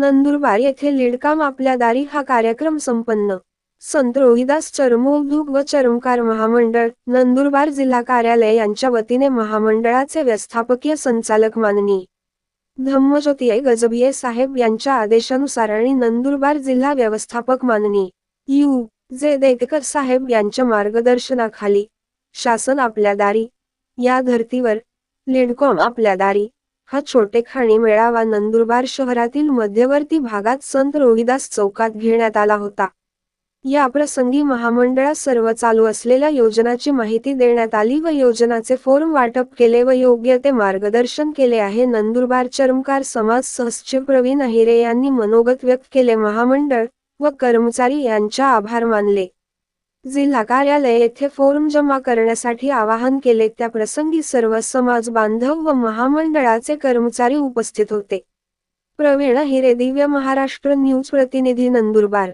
नंदुरबार येथे लीडकाम आपल्या दारी हा कार्यक्रम संपन्न. संत रोहिदास चर्मोद्योग व चर्मकार महामंडळ नंदुरबार जिल्हा कार्यालय यांच्या वतीने महामंडळाचे व्यवस्थापकीय संचालक माननी धम्मज्योती गजबिये साहेब यांच्या आदेशानुसार आणि नंदुरबार जिल्हा व्यवस्थापक माननी यू. जे. देतकर साहेब यांच्या मार्गदर्शनाखाली शासन आपल्या दारी या धर्तीवर लिडकॉम आपल्या दारी हा छोटेखाणी मेळावा नंदुरबार शहरातील मध्यवर्ती भागात संत रोहिदास चौकात घेण्यात आला होता. या प्रसंगी महामंडळात सर्व चालू असलेल्या योजनाची माहिती देण्यात आली व योजनाचे फॉर्म वाटप केले व योग्य ते मार्गदर्शन केले आहे. नंदुरबार चर्मकार समाज सहसचिव प्रवीण अहिरे यांनी मनोगत व्यक्त केले. महामंडळ व कर्मचारी यांच्या आभार मानले. जिल्हा कार्यालय येथे फॉर्म जमा करण्यासाठी आवाहन केले त्या प्रसंगी सर्व समाज बांधव व महामंडळाचे कर्मचारी उपस्थित होते. प्रवीण हिरे दिव्य महाराष्ट्र न्यूज प्रतिनिधी नंदुरबार.